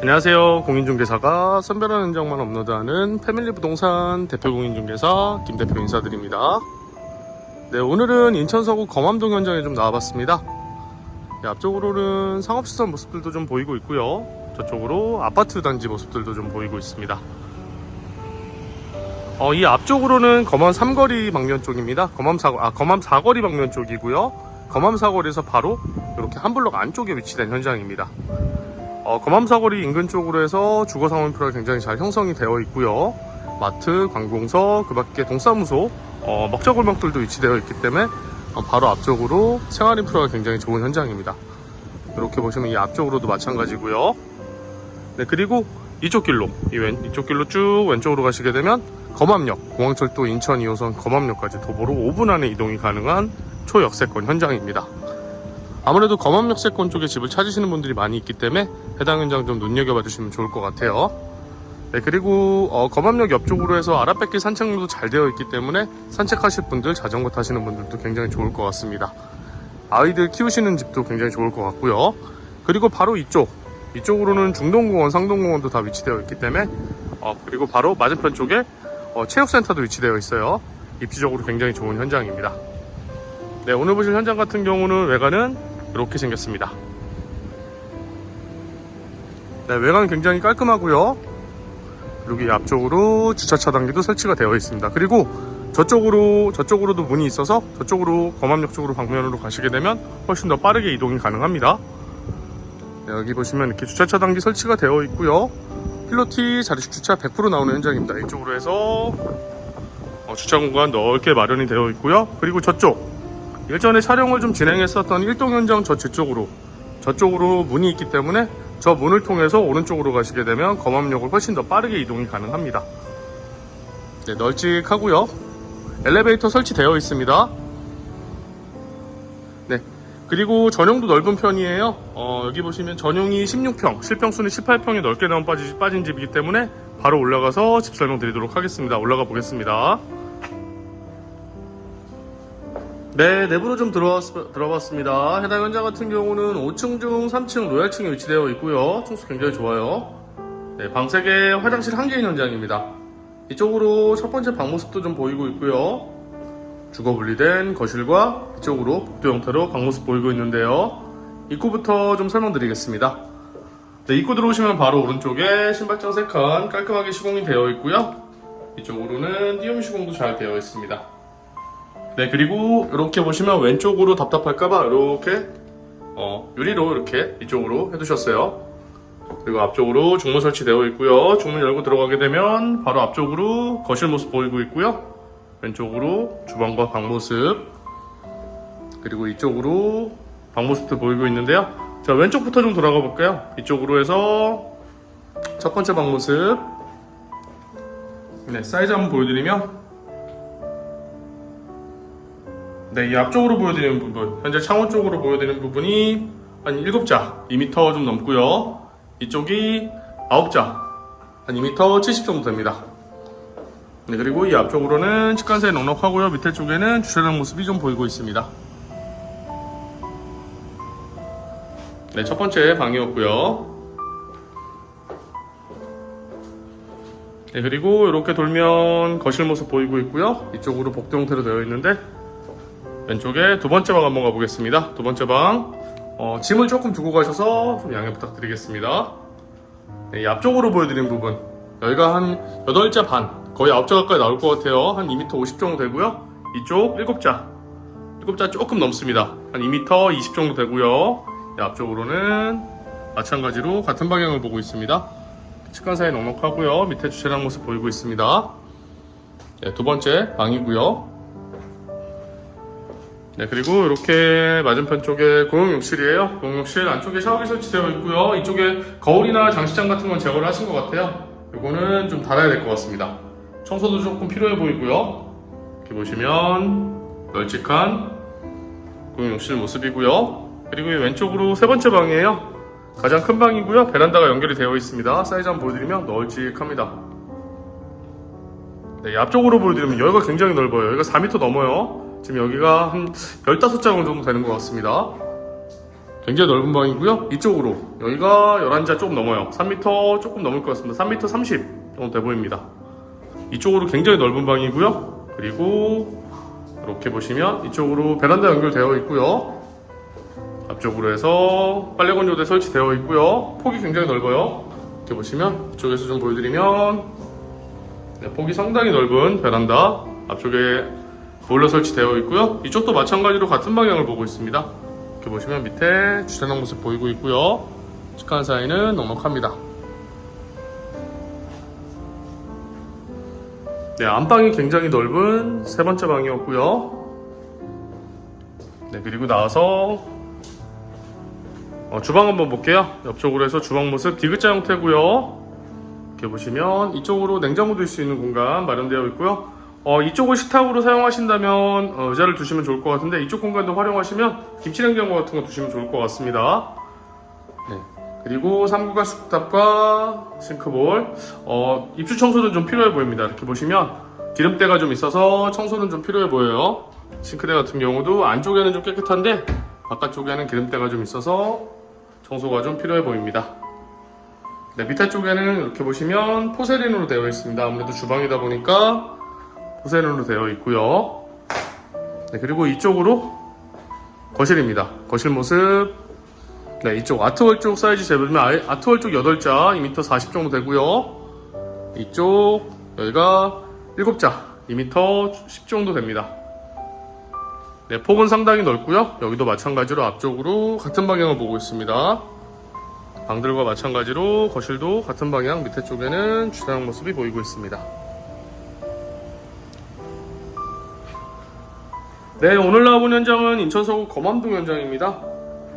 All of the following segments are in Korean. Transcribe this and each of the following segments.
안녕하세요. 공인중개사가 선별한 현장만 업로드하는 패밀리 부동산 대표 공인중개사 김 대표 인사드립니다. 네, 오늘은 인천 서구 검암동 현장에 좀 나와봤습니다. 네, 앞쪽으로는 상업시설 모습들도 좀 보이고 있고요. 저쪽으로 아파트 단지 모습들도 좀 보이고 있습니다. 어, 이 앞쪽으로는 검암 삼거리 방면 쪽입니다. 검암 사, 아, 검암 사거리 방면 쪽이고요. 검암 사거리에서 바로 이렇게 한 블록 안쪽에 위치된 현장입니다. 어, 검암사거리 인근 쪽으로 해서 주거상호 인프라가 굉장히 잘 형성이 되어 있고요. 마트, 관공서, 그 밖에 동사무소, 어, 먹자골목들도 위치되어 있기 때문에 어, 바로 앞쪽으로 생활 인프라가 굉장히 좋은 현장입니다. 이렇게 보시면 이 앞쪽으로도 마찬가지고요. 네, 그리고 이쪽 길로, 이 왼, 이쪽 길로 쭉 왼쪽으로 가시게 되면 검암역, 공항철도 인천 2호선 검암역까지 도보로 5분 안에 이동이 가능한 초역세권 현장입니다. 아무래도 검암역세권 쪽에 집을 찾으시는 분들이 많이 있기 때문에 해당 현장 좀 눈여겨봐 주시면 좋을 것 같아요. 네, 그리고 어, 검암역 옆쪽으로 해서 아라뱃길 산책로도 잘 되어 있기 때문에 산책하실 분들, 자전거 타시는 분들도 굉장히 좋을 것 같습니다. 아이들 키우시는 집도 굉장히 좋을 것 같고요. 그리고 바로 이쪽, 이쪽으로는 중동공원, 상동공원도 다 위치되어 있기 때문에 어, 그리고 바로 맞은편 쪽에 어, 체육센터도 위치되어 있어요. 입지적으로 굉장히 좋은 현장입니다. 네, 오늘 보실 현장 같은 경우는 외관은 이렇게 생겼습니다. 네, 외관은 굉장히 깔끔하고요. 그리고 이 앞쪽으로 주차 차단기도 설치가 되어 있습니다. 그리고 저쪽으로 저쪽으로도 문이 있어서 저쪽으로 검암역 쪽으로 방면으로 가시게 되면 훨씬 더 빠르게 이동이 가능합니다. 네, 여기 보시면 이렇게 주차 차단기 설치가 되어 있고요. 필로티 자리식 주차 100% 나오는 현장입니다. 이쪽으로 해서 어, 주차 공간 넓게 마련이 되어 있고요. 그리고 저쪽 예전에 촬영을 좀 진행했었던 일동 현장 저 뒤쪽으로 저쪽으로 문이 있기 때문에 저 문을 통해서 오른쪽으로 가시게 되면 검암역을 훨씬 더 빠르게 이동이 가능합니다. 네, 널찍하고요. 엘리베이터 설치되어 있습니다. 네. 그리고 전용도 넓은 편이에요. 어, 여기 보시면 전용이 16평, 실평수는 18평에 넓게 나온 빠진 집이기 때문에 바로 올라가서 집 설명드리도록 하겠습니다. 올라가 보겠습니다. 네, 내부로 좀 들어왔, 들어봤습니다. 해당 현장 같은 경우는 5층 중 3층 로얄층에 위치되어 있고요. 충수 굉장히 좋아요. 네, 방 3개, 화장실 1개인 현장입니다. 이쪽으로 첫 번째 방 모습도 좀 보이고 있고요. 주거 분리된 거실과 이쪽으로 복도 형태로 방 모습 보이고 있는데요. 입구부터 좀 설명드리겠습니다. 네, 입구 들어오시면 바로 오른쪽에 신발장 3칸 깔끔하게 시공이 되어 있고요. 이쪽으로는 띄움 시공도 잘 되어 있습니다. 네 그리고 이렇게 보시면 왼쪽으로 답답할까봐 이렇게 어, 유리로 이렇게 이쪽으로 해두셨어요. 그리고 앞쪽으로 중문 설치되어 있고요. 중문 열고 들어가게 되면 바로 앞쪽으로 거실 모습 보이고 있고요. 왼쪽으로 주방과 방 모습. 그리고 이쪽으로 방 모습도 보이고 있는데요. 자 왼쪽부터 좀 돌아가 볼까요? 이쪽으로 해서 첫 번째 방 모습. 네 사이즈 한번 보여드리면 네, 이 앞쪽으로 보여드리는 부분, 현재 창원 쪽으로 보여드리는 부분이 한 7자, 2m 좀 넘고요. 이쪽이 9자, 한 2m 70 정도 됩니다. 네, 그리고 이 앞쪽으로는 측간사에 넉넉하고요. 밑에 쪽에는 주차장 모습이 좀 보이고 있습니다. 네, 첫 번째 방이었고요. 네, 그리고 이렇게 돌면 거실 모습 보이고 있고요. 이쪽으로 복도 형태로 되어 있는데 왼쪽에 두 번째 방 한번 가보겠습니다. 두 번째 방 어, 짐을 조금 두고 가셔서 좀 양해 부탁드리겠습니다. 네, 이 앞쪽으로 보여드린 부분 여기가 한 8자 반 거의 9자 가까이 나올 것 같아요. 한 2m 50 정도 되고요. 이쪽 7자 7자 조금 넘습니다. 한 2m 20 정도 되고요. 이 앞쪽으로는 마찬가지로 같은 방향을 보고 있습니다. 측간 사이 넉넉하고요. 밑에 주차장 모습 보이고 있습니다. 네, 두 번째 방이고요. 네, 그리고 이렇게 맞은편 쪽에 공용욕실이에요. 공용욕실 안쪽에 샤워기 설치되어 있고요. 이쪽에 거울이나 장식장 같은 건 제거를 하신 것 같아요. 이거는 좀 닫아야 될 것 같습니다. 청소도 조금 필요해 보이고요. 이렇게 보시면 널찍한 공용욕실 모습이고요. 그리고 이 왼쪽으로 세 번째 방이에요. 가장 큰 방이고요. 베란다가 연결이 되어 있습니다. 사이즈 한번 보여드리면 널찍합니다. 네, 이 앞쪽으로 보여드리면 여기가 굉장히 넓어요. 여기가 4m 넘어요. 지금 여기가 한 15자국 정도 되는 것 같습니다. 굉장히 넓은 방이고요. 이쪽으로 여기가 11자 조금 넘어요. 3m 조금 넘을 것 같습니다. 3m 30 정도 돼 보입니다. 이쪽으로 굉장히 넓은 방이고요. 그리고 이렇게 보시면 이쪽으로 베란다 연결되어 있고요. 앞쪽으로 해서 빨래 건조대 설치되어 있고요. 폭이 굉장히 넓어요. 이렇게 보시면 이쪽에서 좀 보여드리면 네, 폭이 상당히 넓은 베란다 앞쪽에 보일러 설치되어 있고요. 이쪽도 마찬가지로 같은 방향을 보고 있습니다. 이렇게 보시면 밑에 주차장 모습 보이고 있고요. 직관 사이는 넉넉합니다. 네, 안방이 굉장히 넓은 세 번째 방이었고요. 네, 그리고 나와서 어, 주방 한번 볼게요. 옆쪽으로 해서 주방 모습 디귿자 형태고요. 이렇게 보시면 이쪽으로 냉장고 둘 수 있는 공간 마련되어 있고요. 어, 이쪽을 식탁으로 사용하신다면 어, 의자를 두시면 좋을 것 같은데 이쪽 공간도 활용하시면 김치냉장고 같은 거 두시면 좋을 것 같습니다. 네. 그리고 3구가 숙탑과 싱크볼 어, 입주 청소는 좀 필요해 보입니다. 이렇게 보시면 기름때가 좀 있어서 청소는 좀 필요해 보여요. 싱크대 같은 경우도 안쪽에는 좀 깨끗한데 바깥쪽에는 기름때가 좀 있어서 청소가 좀 필요해 보입니다. 네, 밑에 쪽에는 이렇게 보시면 포세린으로 되어 있습니다. 아무래도 주방이다 보니까 포세린으로 되어 있고요. 네, 그리고 이쪽으로 거실입니다. 거실 모습. 네, 이쪽 아트월 쪽 사이즈 재보면 아트월 쪽 8자 2m 40 정도 되고요. 이쪽 여기가 7자 2m 10 정도 됩니다. 네, 폭은 상당히 넓고요. 여기도 마찬가지로 앞쪽으로 같은 방향을 보고 있습니다. 방들과 마찬가지로 거실도 같은 방향 밑에 쪽에는 주차장 모습이 보이고 있습니다. 네, 오늘 나와본 현장은 인천 서구 검암동 현장입니다.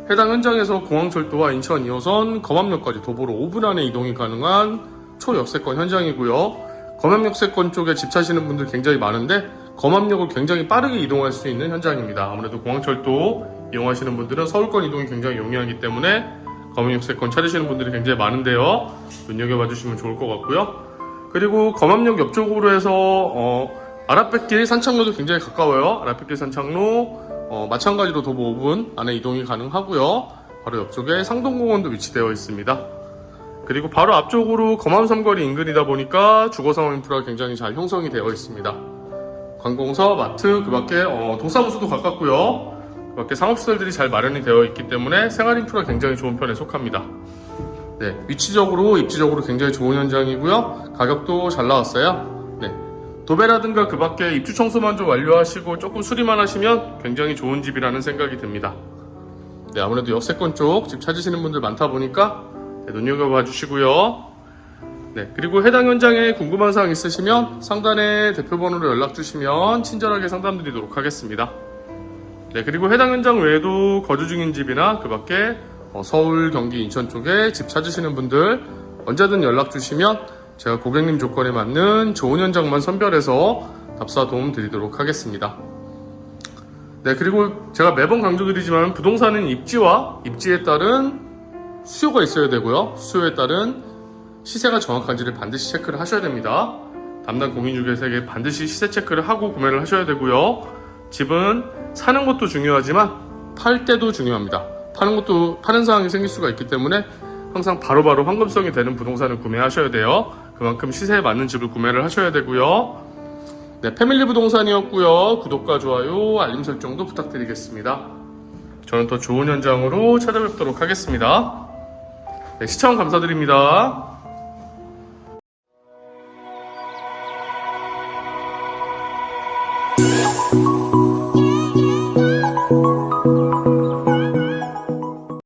해당 현장에서 공항철도와 인천 2호선 검암역까지 도보로 5분 안에 이동이 가능한 초역세권 현장이고요. 검암역세권 쪽에 집 사시는 분들 굉장히 많은데 검암역을 굉장히 빠르게 이동할 수 있는 현장입니다. 아무래도 공항철도 이용하시는 분들은 서울권 이동이 굉장히 용이하기 때문에 검암역세권 찾으시는 분들이 굉장히 많은데요. 눈여겨봐 주시면 좋을 것 같고요. 그리고 검암역 옆쪽으로 해서 어, 아라뱃길 산창로도 굉장히 가까워요. 아라뱃길 산창로 어, 마찬가지로 도보 5분 안에 이동이 가능하고요. 바로 옆쪽에 상동공원도 위치되어 있습니다. 그리고 바로 앞쪽으로 검암 삼거리 인근이다 보니까 주거상업 인프라가 굉장히 잘 형성이 되어 있습니다. 관공서, 마트, 그 밖에 어, 동사무소도 가깝고요. 그 밖에 상업시설들이 잘 마련이 되어 있기 때문에 생활 인프라 굉장히 좋은 편에 속합니다. 네, 위치적으로, 입지적으로 굉장히 좋은 현장이고요. 가격도 잘 나왔어요. 네, 도배라든가 그 밖에 입주 청소만 좀 완료하시고 조금 수리만 하시면 굉장히 좋은 집이라는 생각이 듭니다. 네, 아무래도 역세권 쪽 집 찾으시는 분들 많다 보니까 네, 눈여겨봐 주시고요. 네, 그리고 해당 현장에 궁금한 사항 있으시면 상단에 대표번호로 연락 주시면 친절하게 상담드리도록 하겠습니다. 네, 그리고 해당 현장 외에도 거주 중인 집이나 그 밖에 어, 서울, 경기, 인천 쪽에 집 찾으시는 분들 언제든 연락 주시면 제가 고객님 조건에 맞는 좋은 현장만 선별해서 답사 도움 드리도록 하겠습니다. 네, 그리고 제가 매번 강조드리지만 부동산은 입지와 입지에 따른 수요가 있어야 되고요. 수요에 따른 시세가 정확한지를 반드시 체크를 하셔야 됩니다. 담당 공인중개사에게 반드시 시세 체크를 하고 구매를 하셔야 되고요. 집은 사는 것도 중요하지만 팔 때도 중요합니다. 파는 것도 파는 상황이 생길 수가 있기 때문에 항상 바로바로 환금성이 되는 부동산을 구매하셔야 돼요. 그만큼 시세에 맞는 집을 구매를 하셔야 되고요. 네, 패밀리 부동산이었고요. 구독과 좋아요, 알림 설정도 부탁드리겠습니다. 저는 더 좋은 현장으로 찾아뵙도록 하겠습니다. 네, 시청 감사드립니다.